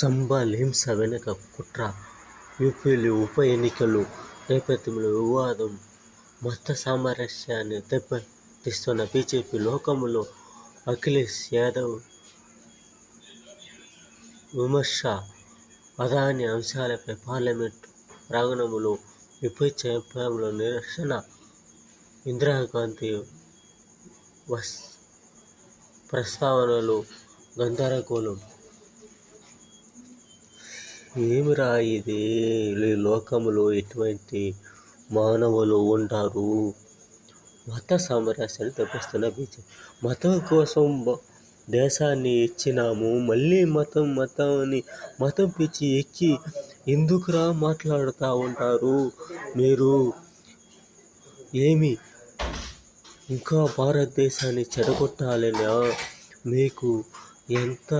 సంబాల్ హింస వెనుక కుట్ర, యూపీలో ఉప ఎన్నికలు నేపథ్యంలో వివాదం, మత సామరస్యాన్ని దెబ్బతీస్తున్న బీజేపీ లోకంలో అఖిలేష్ యాదవ్ విమర్శ, అదానీ అంశాలపై పార్లమెంటు ప్రాంగణంలో విపక్ష ఎంపీల నిరసన, ఇందిరాగాంధీ ప్రస్తావనలు గందరగోళం. ఏమిరా ఇది? ఈ లోకంలో ఎటువంటి మానవులు ఉంటారు మత సామరస్యాన్ని తప్పిస్తున్న బీజేపీ, మతం కోసం దేశాన్ని ఇచ్చినాము. మళ్ళీ మతం మతం అని మతం పిచ్చి ఎక్కి ఎందుకురా మాట్లాడుతూ ఉంటారు మీరు? ఏమి ఇంకా భారతదేశాన్ని చెడగొట్టాలనా? మీకు ఎంత